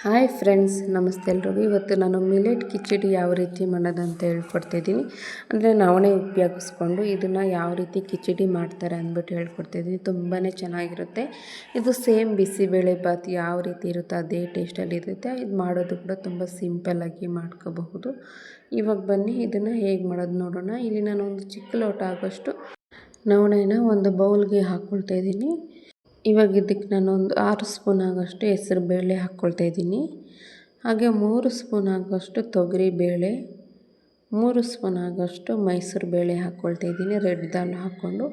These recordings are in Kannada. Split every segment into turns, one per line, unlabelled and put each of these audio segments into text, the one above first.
ಹಾಯ್ ಫ್ರೆಂಡ್ಸ್, ನಮಸ್ತೆ ಎಲ್ರಿಗೂ. ಇವತ್ತು ನಾನು ಮಿಲೆಟ್ ಕಿಚಡಿ ಯಾವ ರೀತಿ ಮಾಡೋದಂತ ಅಂತ ಹೇಳ್ಕೊಡ್ತಾಯಿದ್ದೀನಿ ಅಂದರೆ ನವಣೆ ಉಪಯೋಗಿಸ್ಕೊಂಡು ಇದನ್ನು ಯಾವ ರೀತಿ ಕಿಚಡಿ ಮಾಡ್ತಾರೆ ಅಂದ್ಬಿಟ್ಟು ಹೇಳ್ಕೊಡ್ತಾಯಿದ್ದೀನಿ ತುಂಬಾ ಚೆನ್ನಾಗಿರುತ್ತೆ. ಇದು ಸೇಮ್ ಬಿಸಿಬೇಳೆ ಬಾತ್ ಯಾವ ರೀತಿ ಇರುತ್ತೋ ಅದೇ ಟೇಸ್ಟಲ್ಲಿ ಇರುತ್ತೆ. ಇದು ಮಾಡೋದು ಕೂಡ ತುಂಬ ಸಿಂಪಲ್ಲಾಗಿ ಮಾಡ್ಕೋಬಹುದು. ಇವಾಗ ಬನ್ನಿ, ಇದನ್ನು ಹೇಗೆ ಮಾಡೋದು ನೋಡೋಣ. ಇಲ್ಲಿ ನಾನು ಒಂದು ಚಿಕ್ಕ ಲೋಟ ಆಗೋಷ್ಟು ನವಣೆನ ಒಂದು ಬೌಲ್ಗೆ ಹಾಕ್ಕೊಳ್ತಾ ಇದ್ದೀನಿ. ಇವಾಗ ಇದಕ್ಕೆ ನಾನು ಒಂದು ಆರು ಸ್ಪೂನ್ ಆಗೋಷ್ಟು ಹೆಸರು ಬೇಳೆ ಹಾಕ್ಕೊಳ್ತಾ ಇದ್ದೀನಿ. ಹಾಗೆ ಮೂರು ಸ್ಪೂನ್ ಆಗೋಷ್ಟು ತೊಗರಿ ಬೇಳೆ, ಮೂರು ಸ್ಪೂನ್ ಆಗೋಷ್ಟು ಮೈಸೂರು ಬೇಳೆ ಹಾಕ್ಕೊಳ್ತಾ ಇದ್ದೀನಿ. ರೆಡ್ ದಾಲ್ ಹಾಕ್ಕೊಂಡು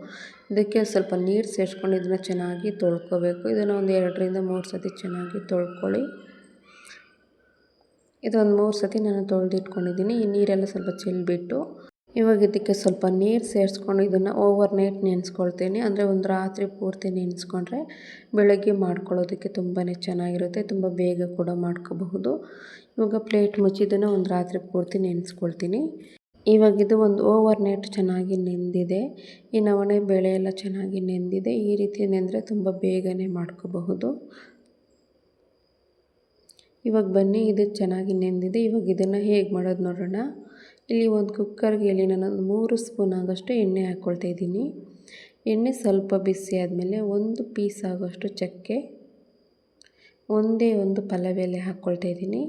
ಇದಕ್ಕೆ ಸ್ವಲ್ಪ ನೀರು ಸೇರಿಸ್ಕೊಂಡು ಇದನ್ನು ಚೆನ್ನಾಗಿ ತೊಳ್ಕೊಬೇಕು. ಇದನ್ನು ಒಂದು ಎರಡರಿಂದ ಮೂರು ಸತಿ ಚೆನ್ನಾಗಿ ತೊಳ್ಕೊಳ್ಳಿ. ಇದೊಂದು ಮೂರು ಸತಿ ನಾನು ತೊಳೆದಿಟ್ಕೊಂಡಿದ್ದೀನಿ. ಈ ನೀರೆಲ್ಲ ಸ್ವಲ್ಪ ಚೆಲ್ಬಿಟ್ಟು ಇವಾಗ ಇದಕ್ಕೆ ಸ್ವಲ್ಪ ನೀರು ಸೇರಿಸ್ಕೊಂಡು ಇದನ್ನು ಓವರ್ ನೈಟ್ ನೆನೆಸ್ಕೊಳ್ತೀನಿ. ಅಂದರೆ ಒಂದು ರಾತ್ರಿ ಪೂರ್ತಿ ನೆನೆಸ್ಕೊಂಡ್ರೆ ಬೆಳಗ್ಗೆ ಮಾಡ್ಕೊಳ್ಳೋದಕ್ಕೆ ತುಂಬಾ ಚೆನ್ನಾಗಿರುತ್ತೆ. ತುಂಬ ಬೇಗ ಕೂಡ ಮಾಡ್ಕೋಬಹುದು. ಇವಾಗ ಪ್ಲೇಟ್ ಮುಚ್ಚಿದನ್ನು ಒಂದು ರಾತ್ರಿ ಪೂರ್ತಿ ನೆನೆಸ್ಕೊಳ್ತೀನಿ. ಇವಾಗ ಇದು ಒಂದು ಓವರ್ ನೈಟ್ ಚೆನ್ನಾಗಿ ನೆಂದಿದೆ. ಈ ನವಣೆ ಬೆಳೆ ಎಲ್ಲ ಚೆನ್ನಾಗಿ ನೆಂದಿದೆ. ಈ ರೀತಿ ನೆಂದರೆ ತುಂಬ ಬೇಗನೆ ಮಾಡ್ಕೋಬಹುದು. ಇವಾಗ ಬನ್ನಿ, ಇದು ಚೆನ್ನಾಗಿ ನೆಂದಿದೆ. ಇವಾಗ ಇದನ್ನು ಹೇಗೆ ಮಾಡೋದು ನೋಡೋಣ. ಇಲ್ಲಿ ಒಂದು ಕುಕ್ಕರ್ಗೆ ಇಲ್ಲಿ ನಾನು ಮೂರು ಸ್ಪೂನ್ ಆಗೋಷ್ಟು ಎಣ್ಣೆ ಹಾಕ್ಕೊಳ್ತಾ ಇದ್ದೀನಿ. ಎಣ್ಣೆ ಸ್ವಲ್ಪ ಬಿಸಿ ಆದಮೇಲೆ ಒಂದು ಪೀಸ್ ಆಗೋಷ್ಟು ಚಕ್ಕೆ, ಒಂದೇ ಒಂದು ಪಲಾವ್ ಎಲೆ ಹಾಕ್ಕೊಳ್ತಾ ಇದ್ದೀನಿ.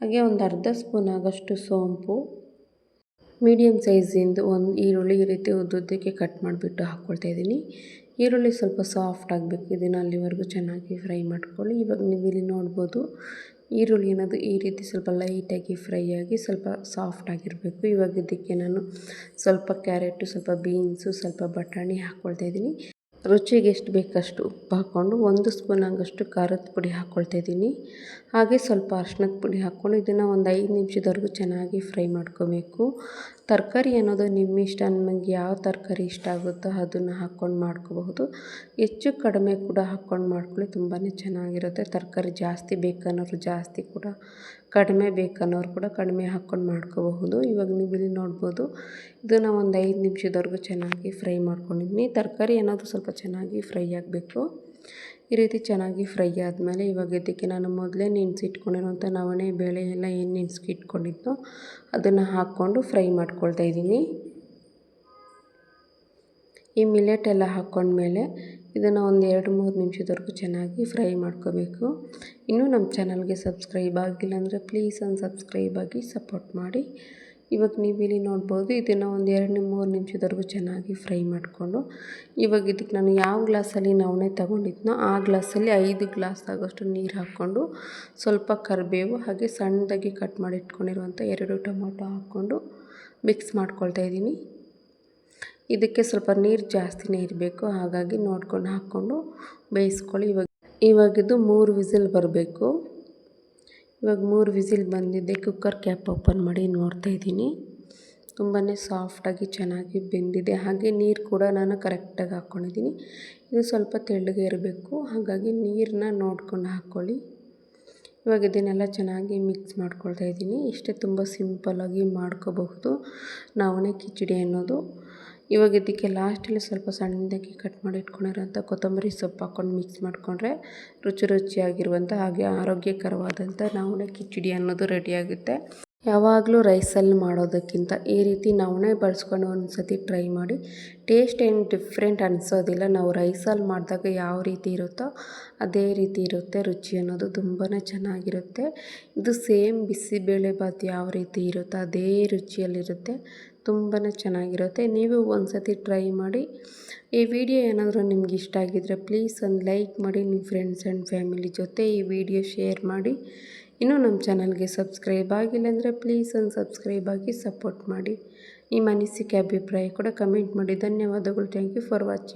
ಹಾಗೆ ಒಂದು ಅರ್ಧ ಸ್ಪೂನ್ ಆಗೋಷ್ಟು ಸೋಂಪು ಮೀಡಿಯಮ್ ಸೈಜಿಂದು ಒಂದು ಈರುಳ್ಳಿ ಈ ರೀತಿ ಉದ್ದುದ್ದಕ್ಕೆ ಕಟ್ ಮಾಡಿಬಿಟ್ಟು ಹಾಕ್ಕೊಳ್ತಾ ಇದ್ದೀನಿ. ಈರುಳ್ಳಿ ಸ್ವಲ್ಪ ಸಾಫ್ಟ್ ಆಗಬೇಕು, ಇದನ್ನು ಅಲ್ಲಿವರೆಗೂ ಚೆನ್ನಾಗಿ ಫ್ರೈ ಮಾಡ್ಕೊಳ್ಳಿ. ಇವಾಗ ನೀವು ಇಲ್ಲಿ ನೋಡ್ಬೋದು ಈರುಳ್ಳಿ ಅನ್ನೋದು ಈ ರೀತಿ ಸ್ವಲ್ಪ ಲೈಟಾಗಿ ಫ್ರೈ ಆಗಿ ಸ್ವಲ್ಪ ಸಾಫ್ಟ್ ಆಗಿರಬೇಕು. ಇವಾಗ ಇದಕ್ಕೆ ನಾನು ಸ್ವಲ್ಪ ಕ್ಯಾರೆಟು, ಸ್ವಲ್ಪ ಬೀನ್ಸು, ಸ್ವಲ್ಪ ಬಟಾಣಿ ಹಾಕ್ಕೊಳ್ತಾ ಇದ್ದೀನಿ. ರುಚಿಗೆ ಎಷ್ಟು ಬೇಕಷ್ಟು ಉಪ್ಪು ಹಾಕ್ಕೊಂಡು ಒಂದು ಸ್ಪೂನ್ ಆಗಷ್ಟು ಖಾರದ ಪುಡಿ ಹಾಕ್ಕೊಳ್ತಾ ಇದ್ದೀನಿ. ಹಾಗೆ ಸ್ವಲ್ಪ ಅರ್ಶಿನದ ಪುಡಿ ಹಾಕ್ಕೊಂಡು ಇದನ್ನು ಒಂದು ಐದು ನಿಮಿಷದವರೆಗೂ ಚೆನ್ನಾಗಿ ಫ್ರೈ ಮಾಡ್ಕೋಬೇಕು. ತರಕಾರಿ ಅನ್ನೋದು ನಿಮ್ಮ ಇಷ್ಟ ನಮಗೆ ಯಾವ ತರಕಾರಿ ಇಷ್ಟ ಆಗುತ್ತೋ ಅದನ್ನು ಹಾಕ್ಕೊಂಡು ಮಾಡ್ಕೋಬಹುದು. ಹೆಚ್ಚು ಕಡಿಮೆ ಕೂಡ ಹಾಕ್ಕೊಂಡು ಮಾಡ್ಕೊಳ್ಳಿ ತುಂಬಾ ಚೆನ್ನಾಗಿರುತ್ತೆ. ತರಕಾರಿ ಜಾಸ್ತಿ ಬೇಕನ್ನೋರು ಜಾಸ್ತಿ ಕೂಡ ಕಡಿಮೆ ಬೇಕನ್ನೋರು ಕೂಡ ಕಡಿಮೆ ಹಾಕ್ಕೊಂಡು ಮಾಡ್ಕೋಬಹುದು. ಇವಾಗ ನೀವು ಇಲ್ಲಿ ನೋಡ್ಬೋದು ಇದನ್ನು ಒಂದು ಐದು ನಿಮಿಷದವರೆಗೂ ಚೆನ್ನಾಗಿ ಫ್ರೈ ಮಾಡ್ಕೊಂಡಿದ್ದೀನಿ ತರಕಾರಿ ಏನಾದರೂ ಸ್ವಲ್ಪ ಚೆನ್ನಾಗಿ ಫ್ರೈ ಆಗಬೇಕು. ಈ ರೀತಿ ಚೆನ್ನಾಗಿ ಫ್ರೈ ಆದಮೇಲೆ ಇವಾಗ ಇದಕ್ಕೆ ನಾನು ಮೊದಲೇ ನೆನೆಸಿಟ್ಕೊಂಡಿರುವಂಥ ನವಣೆ, ಬೇಳೆ ಎಲ್ಲ ಏನು ನೆನೆಸ್ಕಿಟ್ಕೊಂಡಿದ್ದೋ ಅದನ್ನು ಹಾಕ್ಕೊಂಡು ಫ್ರೈ ಮಾಡ್ಕೊಳ್ತಾ ಇದ್ದೀನಿ. ಈ ಮಿಲೆಟ್ ಎಲ್ಲ ಹಾಕ್ಕೊಂಡ್ಮೇಲೆ ಇದನ್ನು ಒಂದು ಎರಡು ಮೂರು ನಿಮಿಷದವರೆಗೂ ಚೆನ್ನಾಗಿ ಫ್ರೈ ಮಾಡ್ಕೋಬೇಕು. ಇನ್ನೂ ನಮ್ಮ ಚಾನಲ್ಗೆ ಸಬ್ಸ್ಕ್ರೈಬ್ ಆಗಿಲ್ಲ ಅಂದರೆ ಪ್ಲೀಸ್ ಒಂದು ಸಬ್ಸ್ಕ್ರೈಬ್ ಆಗಿ ಸಪೋರ್ಟ್ ಮಾಡಿ. ಇವಾಗ ನೀವು ಇಲ್ಲಿ ನೋಡ್ಬೋದು ಇದನ್ನು ಒಂದು ಎರಡು ಮೂರು ನಿಮಿಷದವರೆಗೂ ಚೆನ್ನಾಗಿ ಫ್ರೈ ಮಾಡಿಕೊಂಡು. ಇವಾಗ ಇದಕ್ಕೆ ನಾನು ಯಾವ ಗ್ಲಾಸಲ್ಲಿ ನವಣೆ ತೊಗೊಂಡಿದ್ನೋ ಆ ಗ್ಲಾಸಲ್ಲಿ ಐದು ಗ್ಲಾಸ್ ಆಗೋಷ್ಟು ನೀರು ಹಾಕ್ಕೊಂಡು ಸ್ವಲ್ಪ ಕರಿಬೇವು ಹಾಗೆ ಸಣ್ಣದಾಗಿ ಕಟ್ ಮಾಡಿ ಇಟ್ಕೊಂಡಿರುವಂಥ ಎರಡು ಟೊಮೊಟೊ ಹಾಕ್ಕೊಂಡು ಮಿಕ್ಸ್ ಮಾಡ್ಕೊಳ್ತಾ ಇದ್ದೀನಿ. ಇದಕ್ಕೆ ಸ್ವಲ್ಪ ನೀರು ಜಾಸ್ತಿನೇ ಇರಬೇಕು ಹಾಗಾಗಿ ನೋಡ್ಕೊಂಡು ಹಾಕ್ಕೊಂಡು ಬೇಯಿಸ್ಕೊಳ್ಳಿ. ಇವಾಗ ಇವಾಗಿದ್ದು ಮೂರು ವಿಸಿಲ್ ಬರಬೇಕು. ಇವಾಗ ಮೂರು ವಿಸಿಲ್ ಬಂದಿದ್ದೆ ಕುಕ್ಕರ್ ಕ್ಯಾಪ್ ಓಪನ್ ಮಾಡಿ ನೋಡ್ತಾ ಇದ್ದೀನಿ. ತುಂಬಾ ಸಾಫ್ಟಾಗಿ ಚೆನ್ನಾಗಿ ಬೆಂದಿದೆ. ಹಾಗೆ ನೀರು ಕೂಡ ನಾನು ಕರೆಕ್ಟಾಗಿ ಹಾಕ್ಕೊಂಡಿದ್ದೀನಿ. ಇದು ಸ್ವಲ್ಪ ತೆಳ್ಳಗೆ ಇರಬೇಕು. ಹಾಗಾಗಿ ನೀರನ್ನ ನೋಡ್ಕೊಂಡು ಹಾಕ್ಕೊಳ್ಳಿ. ಇವಾಗ ಇದನ್ನೆಲ್ಲ ಚೆನ್ನಾಗಿ ಮಿಕ್ಸ್ ಮಾಡ್ಕೊಳ್ತಾ ಇದ್ದೀನಿ. ಇಷ್ಟೇ ತುಂಬ ಸಿಂಪಲ್ಲಾಗಿ ಮಾಡ್ಕೋಬಹುದು. ನವಣೆ ಕಿಚಡಿ ಅನ್ನೋದು. ಇವಾಗ ಇದಕ್ಕೆ ಲಾಸ್ಟಲ್ಲಿ ಸ್ವಲ್ಪ ಸಣ್ಣದಾಗಿ ಕಟ್ ಮಾಡಿ ಇಟ್ಕೊಂಡಿರೋಂಥ ಕೊತ್ತಂಬರಿ ಸೊಪ್ಪು ಹಾಕ್ಕೊಂಡು ಮಿಕ್ಸ್ ಮಾಡಿಕೊಂಡ್ರೆ ರುಚಿ ರುಚಿಯಾಗಿರುವಂಥ ಹಾಗೆ ಆರೋಗ್ಯಕರವಾದಂಥ ನವಣೆ ಕಿಚಡಿ ಅನ್ನೋದು ರೆಡಿಯಾಗುತ್ತೆ ಯಾವಾಗಲೂ ರೈಸಲ್ಲಿ ಮಾಡೋದಕ್ಕಿಂತ ಈ ರೀತಿ ನವಣೆ ಬಳಸ್ಕೊಂಡು ಒಂದು ಸತಿ ಟ್ರೈ ಮಾಡಿ ಟೇಸ್ಟ್ ಏನು ಡಿಫ್ರೆಂಟ್ ಅನಿಸೋದಿಲ್ಲ. ನಾವು ರೈಸಲ್ಲಿ ಮಾಡಿದಾಗ ಯಾವ ರೀತಿ ಇರುತ್ತೋ ಅದೇ ರೀತಿ ಇರುತ್ತೆ. ರುಚಿ ಅನ್ನೋದು ತುಂಬಾ ಚೆನ್ನಾಗಿರುತ್ತೆ. ಇದು ಸೇಮ್ ಬಿಸಿಬೇಳೆಭಾತ್ ಯಾವ ರೀತಿ ಇರುತ್ತೋ ಅದೇ ರುಚಿಯಲ್ಲಿರುತ್ತೆ. ತುಂಬಾ ಚೆನ್ನಾಗಿರುತ್ತೆ. ನೀವು ಒಂದು ಸತಿ ಟ್ರೈ ಮಾಡಿ. ಈ ವಿಡಿಯೋ ಏನಾದರೂ ನಿಮ್ಗೆ ಇಷ್ಟ ಆಗಿದ್ದರೆ ಪ್ಲೀಸ್ ಒಂದು ಲೈಕ್ ಮಾಡಿ, ನಿಮ್ಮ ಫ್ರೆಂಡ್ಸ್ ಆ್ಯಂಡ್ ಫ್ಯಾಮಿಲಿ ಜೊತೆ ಈ ವಿಡಿಯೋ ಶೇರ್ ಮಾಡಿ. ಇನ್ನೂ ನಮ್ಮ ಚಾನಲ್ಗೆ ಸಬ್ಸ್ಕ್ರೈಬ್ ಆಗಿಲ್ಲ ಅಂದರೆ ಪ್ಲೀಸ್ ಒಂದು ಸಬ್ಸ್ಕ್ರೈಬ್ ಆಗಿ ಸಪೋರ್ಟ್ ಮಾಡಿ. ನಿಮ್ಮ ಅನಿಸಿಕೆ ಅಭಿಪ್ರಾಯ ಕೂಡ ಕಮೆಂಟ್ ಮಾಡಿ. ಧನ್ಯವಾದಗಳು. Thank you for watching.